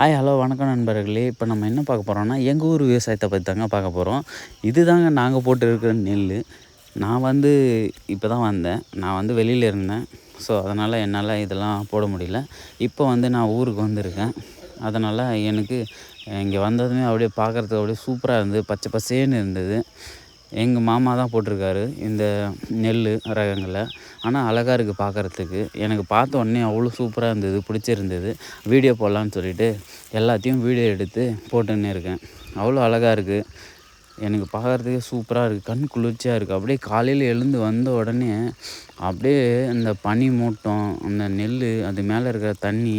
Hi hello வணக்கம் நண்பர்களே. இப்போ நம்ம என்ன பார்க்க போகிறோம்னா எங்கள் ஊர் விவசாயத்தை பற்றி தாங்க பார்க்க போகிறோம் இது தாங்க நாங்கள் போட்டு இருக்கிற நெல் நான் வந்து இப்போ தான் வந்தேன். நான் வந்து வெளியில் இருந்தேன். ஸோ அதனால் என்னால் இதெல்லாம் போட முடியல. இப்போ வந்து நான் ஊருக்கு வந்திருக்கேன். அதனால் எனக்கு இங்கே வந்ததுமே அப்படியே பார்க்குறதுக்கு அப்படியே சூப்பராக இருந்தது. பச்சை பசேன்னு இருந்தது. எங்கள் மாமா தான் போட்டிருக்காரு இந்த நெல் ரகங்களை. ஆனால் அழகாக இருக்குது பார்க்குறதுக்கு. எனக்கு பார்த்த உடனே அவ்வளோ சூப்பராக இருந்தது பிடிச்சிருந்தது. வீடியோ போடலான்னு சொல்லிட்டு எல்லாத்தையும் வீடியோ எடுத்து போட்டுன்னு இருக்கேன். அவ்வளோ அழகாக இருக்குது எனக்கு பார்க்குறதுக்கே சூப்பராக இருக்குது கண் குளிர்ச்சியாக இருக்குது அப்படியே காலையில் எழுந்து வந்த உடனே அப்படியே இந்த பனி மூட்டம் அந்த நெல் அது மேலே இருக்கிற தண்ணி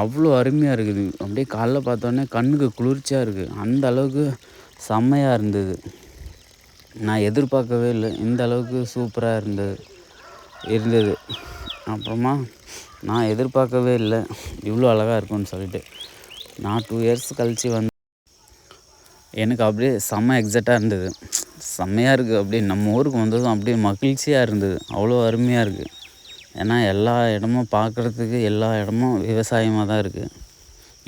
அவ்வளோ அருமையாக இருக்குது. அப்படியே காலைல பார்த்தோன்னே கண்ணுக்கு குளிர்ச்சியாக இருக்குது அந்த அளவுக்கு செம்மையாக இருந்தது. நான் எதிர்பார்க்கவே இல்லை. இந்த அளவுக்கு சூப்பராக இருந்தது இருந்தது. அப்புறமா நான் எதிர்பார்க்கவே இல்லை. இவ்வளோ அழகாக இருக்கும்னு சொல்லிட்டு. நான் டூ இயர்ஸ் கழித்து வந்து எனக்கு அப்படியே செம்ம எக்ஸட்டாக இருந்தது. செம்மையாக இருக்குது அப்படியே நம்ம ஊருக்கு வந்ததும் அப்படியே மகிழ்ச்சியாக இருந்தது. அவ்வளோ அருமையாக இருக்குது ஏன்னா எல்லா இடமும் பார்க்குறதுக்கு எல்லா இடமும் விவசாயமாக தான் இருக்குது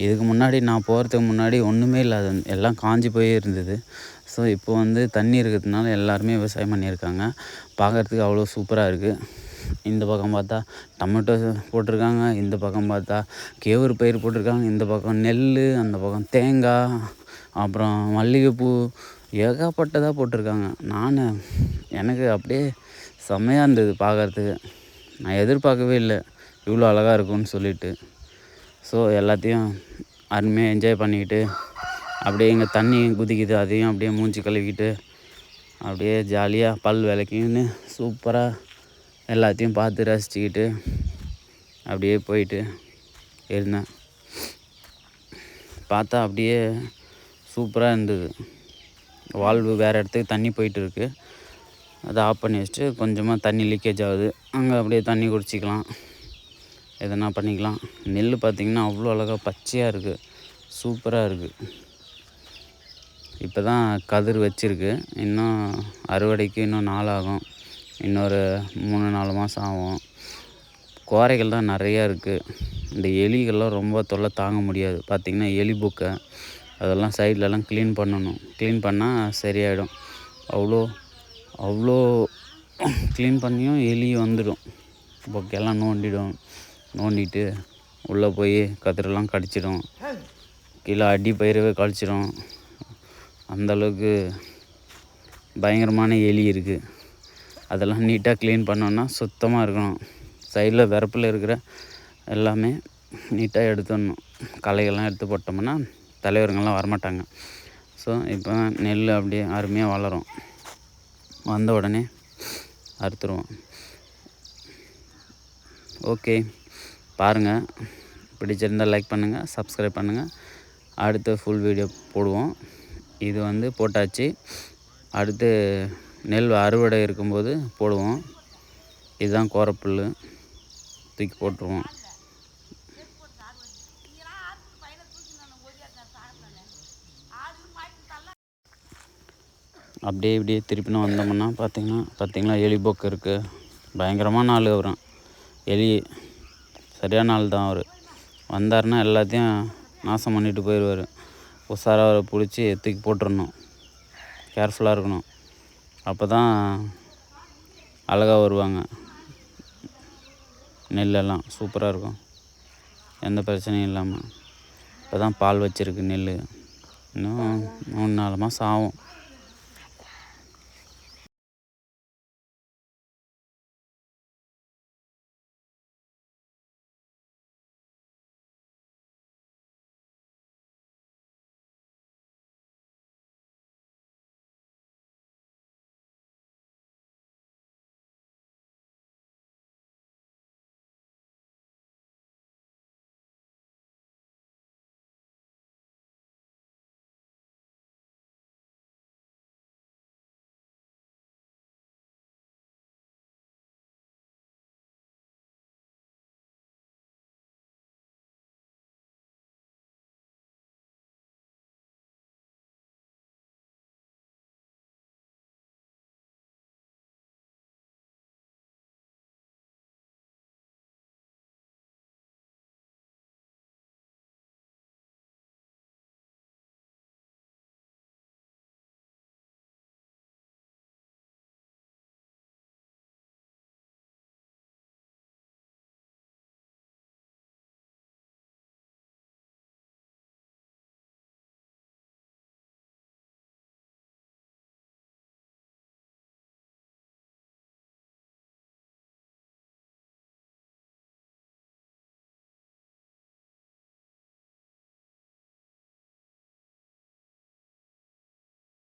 இதுக்கு முன்னாடி நான் போகிறதுக்கு முன்னாடி ஒன்றுமே இல்லாத எல்லாம் காஞ்சி போய் இருந்தது. ஸோ இப்போ வந்து தண்ணி இருக்கிறதுனால எல்லாருமே விவசாயம் பண்ணியிருக்காங்க. பார்க்குறதுக்கு அவ்வளோ சூப்பராக இருக்குது இந்த பக்கம் பார்த்தா டமேட்டோ போட்டிருக்காங்க இந்த பக்கம் பார்த்தா கேவுரு பயிர் போட்டிருக்காங்க இந்த பக்கம் நெல் அந்த பக்கம் தேங்காய் அப்புறம் மல்லிகைப்பூ ஏகப்பட்டதாக போட்டிருக்காங்க. நான் எனக்கு அப்படியே செம்மையாக இருந்தது பார்க்குறதுக்கு நான் எதிர்பார்க்கவே இல்லை. இவ்வளோ அழகாக இருக்கும்னு சொல்லிட்டு. ஸோ எல்லாத்தையும் அருமையாக என்ஜாய் பண்ணிக்கிட்டு அப்படியே இங்கே தண்ணி குதிக்குது அதையும் அப்படியே மூஞ்சி கழுவிக்கிட்டு அப்படியே ஜாலியாக பல் விளக்கின்னு சூப்பராக எல்லாத்தையும் பார்த்து ரசிச்சுக்கிட்டு அப்படியே போயிட்டு இருந்தேன். பார்த்தா அப்படியே சூப்பராக இருந்தது. வால்வு வேறு இடத்துக்கு தண்ணி போயிட்டு இருக்குது அதை ஆஃப் பண்ணி வச்சுட்டு கொஞ்சமாக தண்ணி லீக்கேஜ் ஆகுது. அங்கே அப்படியே தண்ணி குடிச்சிக்கலாம். எதனா பண்ணிக்கலாம். நெல் பார்த்திங்கன்னா அவ்வளோ அழகாக பச்சையாக இருக்குது சூப்பராக இருக்குது இப்போ தான் கதிர் வச்சிருக்கு. இன்னும் அறுவடைக்கு இன்னும் நாள் ஆகும் இன்னொரு மூணு நாலு மாதம் ஆகும். கோரைகள் தான் நிறையா இருக்குது இந்த எலிகள்லாம் ரொம்ப தொல்லை தாங்க முடியாது. பார்த்திங்கன்னா எலி புக்கை அதெல்லாம் சைட்லலாம் க்ளீன் பண்ணணும். க்ளீன் பண்ணால் சரியாயிடும். அவ்வளோ அவ்வளோ க்ளீன் பண்ணியும் எலி வந்துடும். பொக்கெல்லாம் நோண்டிடும். நோண்டிட்டு உள்ளே போய் கதிரெல்லாம் கடிச்சிடும். கீழே அடி பயிரவே கழிச்சிடும் அந்தளவுக்கு பயங்கரமான எலி இருக்குது அதெல்லாம் நீட்டாக க்ளீன் பண்ணோன்னா சுத்தமாக இருக்கணும். சைடில் வரப்பில் இருக்கிற எல்லாமே நீட்டாக எடுத்துடணும். களைகள்லாம் எடுத்து போட்டோம்னா தலைவருங்கள்லாம் வரமாட்டாங்க. ஸோ இப்போ நெல் அப்படியே அருமையாக வளரும். வந்த உடனே அறுத்துருவோம். ஓகே பாருங்கள். பிடிச்சிருந்தால் லைக் பண்ணுங்கள் சப்ஸ்கிரைப் பண்ணுங்கள். அடுத்த ஃபுல் வீடியோ போடுவோம். இது வந்து போட்டாச்சு. அடுத்து நெல் அறுவடை இருக்கும்போது போடுவோம். இதுதான் கோரப்புல் தூக்கி போட்டுருவோம். அப்படியே இப்படியே திருப்பினா வந்தோம்னா பார்த்திங்கன்னா பார்த்திங்கன்னா எலி போக்கு இருக்குது பயங்கரமான நாள் வரும் எலி சரியான நாள் தான் அவர். வந்தார்னா எல்லாத்தையும் நாசம் பண்ணிட்டு போயிடுவார் உஷாராக அவரை பிடிச்சி தூக்கி போட்டுடணும் கேர்ஃபுல்லாக இருக்கணும். அப்போ தான் அழகாக வருவாங்க. நெல்லெல்லாம் சூப்பராக இருக்கும். எந்த பிரச்சனையும் இல்லாமல் இப்போ தான் பால் வச்சுருக்கு நெல் இன்னும் மூணு நாலு மாதம் ஆகும்.